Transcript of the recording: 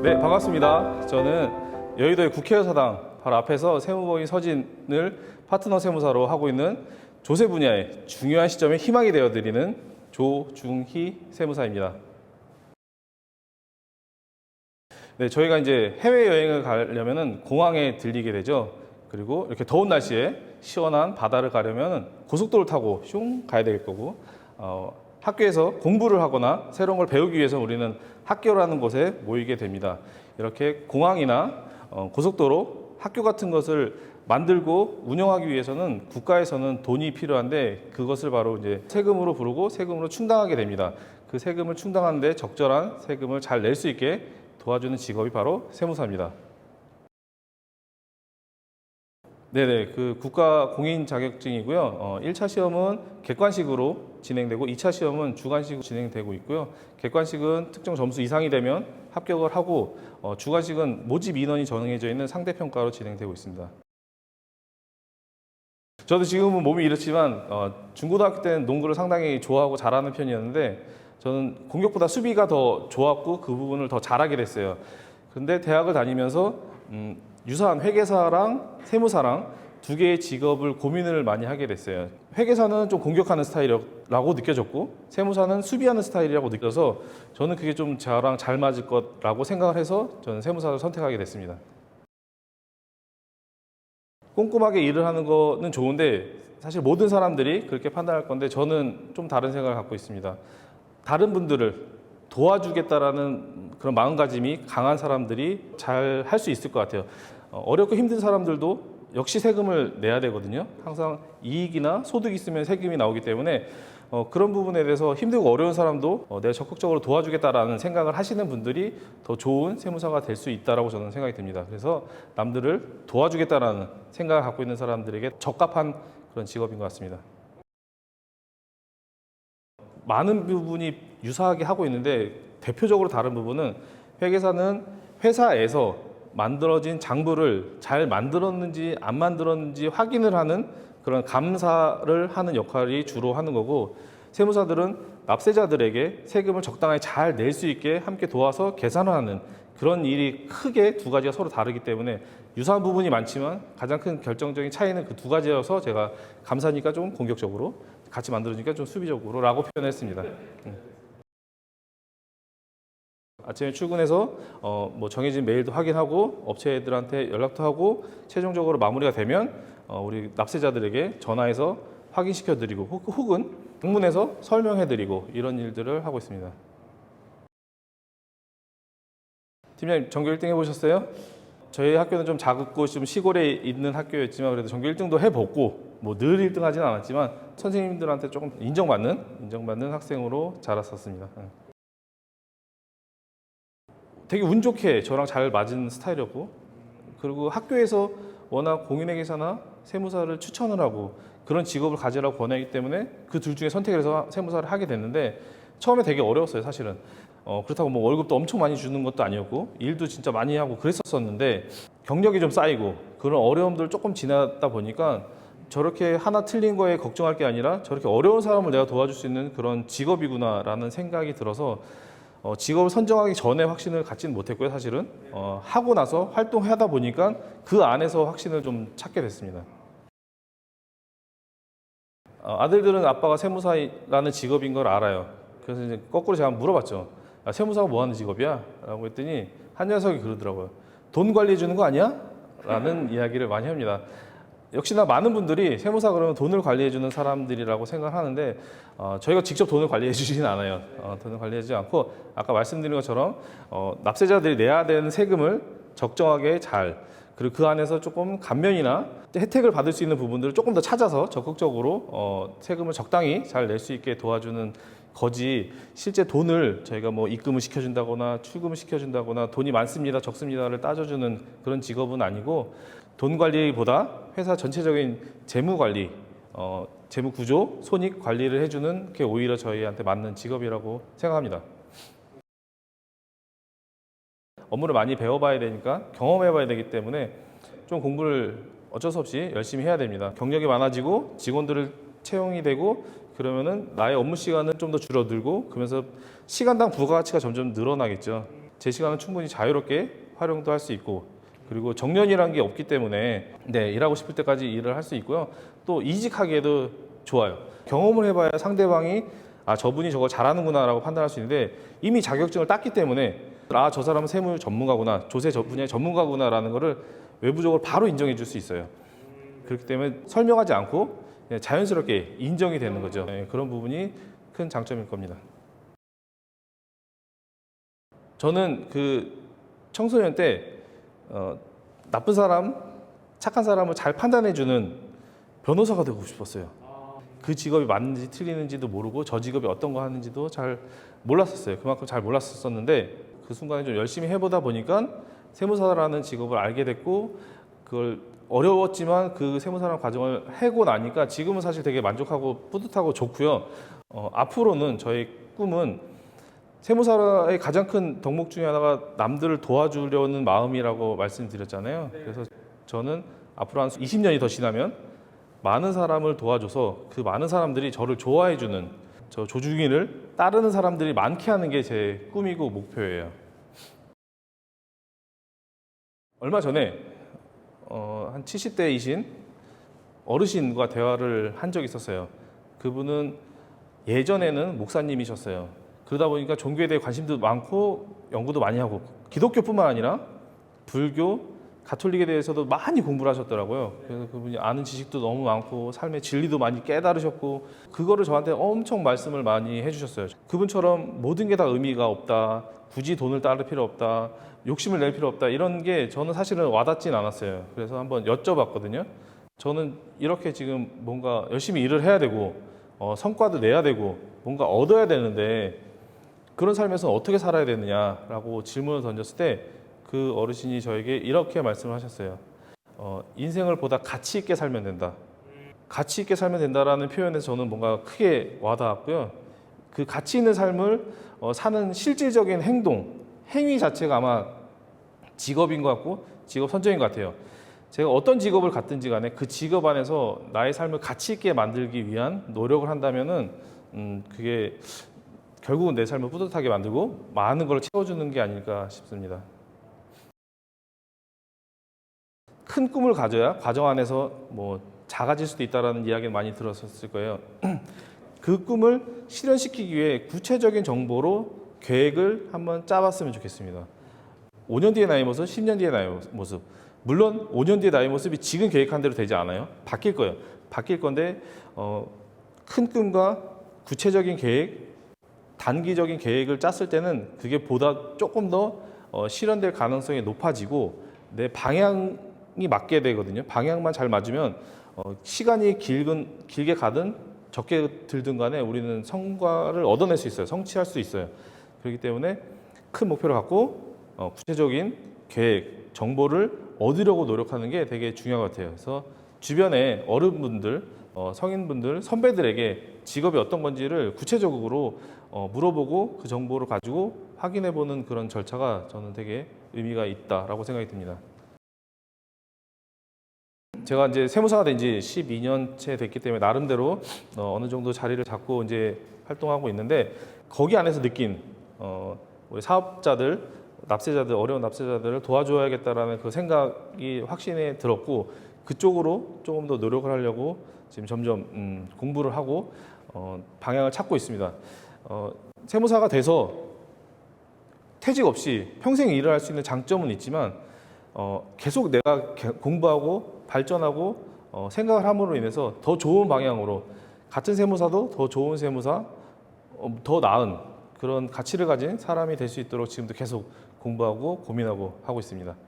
네, 반갑습니다. 저는 여의도의 국회의사당 바로 앞에서 세무법인 서진을 파트너 세무사로 하고 있는 조세 분야의 중요한 시점에 희망이 되어드리는 조중희 세무사입니다. 네, 저희가 이제 해외 여행을 가려면은 공항에 들리게 되죠. 그리고 이렇게 더운 날씨에 시원한 바다를 가려면 고속도로를 타고 슝 가야 될 거고, 어, 학교에서 공부를 하거나 새로운 걸 배우기 위해서 우리는 학교라는 곳에 모이게 됩니다. 이렇게 공항이나 어, 고속도로, 학교 같은 것을 만들고 운영하기 위해서는 국가에서는 돈이 필요한데 그것을 바로 이제 세금으로 부르고 세금으로 충당하게 됩니다. 그 세금을 충당하는데 적절한 세금을 잘 낼 수 있게 도와주는 직업이 바로 세무사입니다. 네네, 그 국가 공인 자격증이고요. 어, 1차 시험은 객관식으로 진행되고 2차 시험은 주관식으로 진행되고 있고요. 객관식은 특정 점수 이상이 되면 합격을 하고 어, 주관식은 모집 인원이 정해져 있는 상대평가로 진행되고 있습니다. 저도 지금은 몸이 이렇지만 어, 중고등학교 때는 농구를 상당히 좋아하고 잘하는 편이었는데 저는 공격보다 수비가 더 좋았고 그 부분을 더 잘하게 됐어요. 근데 대학을 다니면서 음, 유사한 회계사랑 세무사랑 두 개의 직업을 고민을 많이 하게 됐어요. 회계사는 좀 공격하는 스타일이라고 느껴졌고 세무사는 수비하는 스타일이라고 느껴서 저는 그게 좀 저랑 잘 맞을 거라고 생각을 해서 저는 세무사를 선택하게 됐습니다. 꼼꼼하게 일을 하는 거는 좋은데 사실 모든 사람들이 그렇게 판단할 건데 저는 좀 다른 생각을 갖고 있습니다. 다른 분들을 도와주겠다라는 그런 마음가짐이 강한 사람들이 잘 할 수 있을 것 같아요. 어, 어렵고 힘든 사람들도 역시 세금을 내야 되거든요. 항상 이익이나 소득이 있으면 세금이 나오기 때문에 어, 그런 부분에 대해서 힘들고 어려운 사람도 어, 내가 적극적으로 도와주겠다라는 생각을 하시는 분들이 더 좋은 세무사가 될 수 있다라고 저는 생각이 듭니다. 그래서 남들을 도와주겠다라는 생각을 갖고 있는 사람들에게 적합한 그런 직업인 것 같습니다. 많은 부분이 유사하게 하고 있는데 대표적으로 다른 부분은 회계사는 회사에서 만들어진 장부를 잘 만들었는지 안 만들었는지 확인을 하는 그런 감사를 하는 역할이 주로 하는 거고 세무사들은 납세자들에게 세금을 적당하게 잘낼 수 있게 함께 도와서 계산하는 그런 일이 크게 두 가지가 서로 다르기 때문에 유사한 부분이 많지만 가장 큰 결정적인 차이는 그 두 가지여서 제가 감사니까 좀 공격적으로 같이 만들어지니까 좀 수비적으로라고 표현했습니다. 음. 아침에 출근해서 어, 뭐 정해진 메일도 확인하고 업체들한테 연락도 하고 최종적으로 마무리가 되면 어, 우리 납세자들에게 전화해서 확인시켜드리고 혹- 혹은 방문해서 설명해드리고 이런 일들을 하고 있습니다. 팀장님 전교 1등 해보셨어요? 저희 학교는 좀 작고 좀 시골에 있는 학교였지만 그래도 전교 1등도 해보고 뭐 늘 1등 하지는 않았지만 선생님들한테 조금 인정받는 인정받는 학생으로 자랐었습니다. 응. 되게 운 좋게 저랑 잘 맞은 스타일이었고 그리고 학교에서 워낙 공인회계사나 세무사를 추천을 하고 그런 직업을 가지라고 권하기 때문에 그 둘 중에 선택을 해서 세무사를 하게 됐는데 처음에 되게 어려웠어요 사실은 어, 그렇다고 뭐 월급도 엄청 많이 주는 것도 아니었고 일도 진짜 많이 하고 그랬었었는데 경력이 좀 쌓이고 그런 어려움들 조금 지나다 보니까 저렇게 하나 틀린 거에 걱정할 게 아니라 저렇게 어려운 사람을 내가 도와줄 수 있는 그런 직업이구나라는 생각이 들어서 어, 직업을 선정하기 전에 확신을 갖지는 못했고요, 사실은. 어, 하고 나서 활동하다 보니까 그 안에서 확신을 좀 찾게 됐습니다. 어, 아들들은 아빠가 세무사라는 직업인 걸 알아요. 그래서 이제 거꾸로 제가 물어봤죠. 야, 세무사가 뭐 하는 직업이야? 라고 했더니 한 녀석이 그러더라고요. 돈 관리해 주는 거 아니야? 라는 이야기를 많이 합니다. 역시나 많은 분들이 세무사 그러면 돈을 관리해 주는 사람들이라고 생각하는데 어, 저희가 직접 돈을 관리해 주지는 않아요. 어, 돈을 관리해 주지 않고 아까 말씀드린 것처럼 어, 납세자들이 내야 되는 세금을 적정하게 잘 그리고 그 안에서 조금 감면이나 혜택을 받을 수 있는 부분들을 조금 더 찾아서 적극적으로 어, 세금을 적당히 잘 낼 수 있게 도와주는 거지 실제 돈을 저희가 뭐 입금을 시켜준다거나 출금을 시켜준다거나 돈이 많습니다 적습니다를 따져주는 그런 직업은 아니고 돈 관리보다 회사 전체적인 재무 관리 어, 재무 구조 손익 관리를 해주는 게 오히려 저희한테 맞는 직업이라고 생각합니다. 업무를 많이 배워봐야 되니까 경험해봐야 되기 때문에 좀 공부를 어쩔 수 없이 열심히 해야 됩니다. 경력이 많아지고 직원들을 채용이 되고 그러면은 나의 업무 시간은 좀 더 줄어들고 그러면서 시간당 부가가치가 점점 늘어나겠죠. 제 시간은 충분히 자유롭게 활용도 할 수 있고 그리고 정년이라는 게 없기 때문에 네, 일하고 싶을 때까지 일을 할 수 있고요. 또 이직하기에도 좋아요. 경험을 해봐야 상대방이 아 저분이 저거 잘하는구나라고 판단할 수 있는데 이미 자격증을 땄기 때문에 아 저 사람은 세무 전문가구나 조세 저 분야의 전문가구나라는 거를 외부적으로 바로 인정해 줄 수 있어요. 그렇기 때문에 설명하지 않고 자연스럽게 인정이 되는 거죠. 네, 그런 부분이 큰 장점일 겁니다. 저는 그 청소년 때 어, 나쁜 사람, 착한 사람을 잘 판단해주는 변호사가 되고 싶었어요. 그 직업이 맞는지 틀리는지도 모르고 저 직업이 어떤 거 하는지도 잘 몰랐었어요. 그만큼 잘 몰랐었는데 그 순간에 좀 열심히 해보다 보니까 세무사라는 직업을 알게 됐고 그걸 어려웠지만 그 세무사라는 과정을 해고 나니까 지금은 사실 되게 만족하고 뿌듯하고 좋고요. 어, 앞으로는 저희 꿈은 세무사의 가장 큰 덕목 중에 하나가 남들을 도와주려는 마음이라고 말씀드렸잖아요. 그래서 저는 앞으로 한 20년이 더 지나면 많은 사람을 도와줘서 그 많은 사람들이 저를 좋아해주는 저 조중인을 따르는 사람들이 많게 하는 게 제 꿈이고 목표예요. 얼마 전에 어, 한 70대이신 어르신과 대화를 한 적이 있었어요. 그분은 예전에는 목사님이셨어요. 그러다 보니까 종교에 대해 관심도 많고 연구도 많이 하고 기독교뿐만 아니라 불교, 가톨릭에 대해서도 많이 공부를 하셨더라고요. 그래서 그분이 아는 지식도 너무 많고 삶의 진리도 많이 깨달으셨고 그거를 저한테 엄청 말씀을 많이 해주셨어요. 그분처럼 모든 게 다 의미가 없다. 굳이 돈을 따를 필요 없다. 욕심을 낼 필요 없다. 이런 게 저는 사실은 와닿진 않았어요. 그래서 한번 여쭤봤거든요. 저는 이렇게 지금 뭔가 열심히 일을 해야 되고 어, 성과도 내야 되고 뭔가 얻어야 되는데 그런 삶에서 어떻게 살아야 되느냐라고 질문을 던졌을 때 그 어르신이 저에게 이렇게 말씀을 하셨어요. 어, 인생을 보다 가치 있게 살면 된다. 가치 있게 살면 된다라는 표현에서 저는 뭔가 크게 와닿았고요. 그 가치 있는 삶을 어, 사는 실질적인 행동, 행위 자체가 아마 직업인 것 같고 직업 선정인 것 같아요. 제가 어떤 직업을 갖든지 간에 그 직업 안에서 나의 삶을 가치 있게 만들기 위한 노력을 한다면은 음, 그게 결국은 내 삶을 뿌듯하게 만들고 많은 걸 채워주는 게 아닐까 싶습니다. 큰 꿈을 가져야 과정 안에서 뭐 작아질 수도 있다라는 이야기를 많이 들었을 거예요. 그 꿈을 실현시키기 위해 구체적인 정보로 계획을 한번 짜봤으면 좋겠습니다. 5년 뒤의 나의 모습, 10년 뒤의 나의 모습. 물론 5년 뒤의 나의 모습이 지금 계획한 대로 되지 않아요. 바뀔 거예요. 바뀔 건데 어, 큰 꿈과 구체적인 계획, 단기적인 계획을 짰을 때는 그게 보다 조금 더 어, 실현될 가능성이 높아지고 내 방향이 맞게 되거든요. 방향만 잘 맞으면 어, 시간이 길건 길게 가든 적게 들든 간에 우리는 성과를 얻어낼 수 있어요. 성취할 수 있어요. 그렇기 때문에 큰 목표를 갖고 어, 구체적인 계획, 정보를 얻으려고 노력하는 게 되게 중요한 것 같아요. 그래서 주변에 어른분들, 어, 성인분들, 선배들에게 직업이 어떤 건지를 구체적으로 어, 물어보고 그 정보를 가지고 확인해보는 그런 절차가 저는 되게 의미가 있다라고 생각이 듭니다. 제가 이제 세무사가 된 지 12년째 됐기 때문에 나름대로 어, 어느 정도 자리를 잡고 이제 활동하고 있는데 거기 안에서 느낀 어, 우리 사업자들, 납세자들, 어려운 납세자들을 도와줘야겠다라는 그 생각이 확신에 들었고 그쪽으로 조금 더 노력을 하려고 지금 점점 음, 공부를 하고 어, 방향을 찾고 있습니다. 어, 세무사가 돼서 퇴직 없이 평생 일을 할 수 있는 장점은 있지만 어, 계속 내가 개- 공부하고 발전하고 어, 생각을 함으로 인해서 더 좋은 방향으로 같은 세무사도 더 좋은 세무사, 어, 더 나은 그런 가치를 가진 사람이 될 수 있도록 지금도 계속 공부하고 고민하고 하고 있습니다.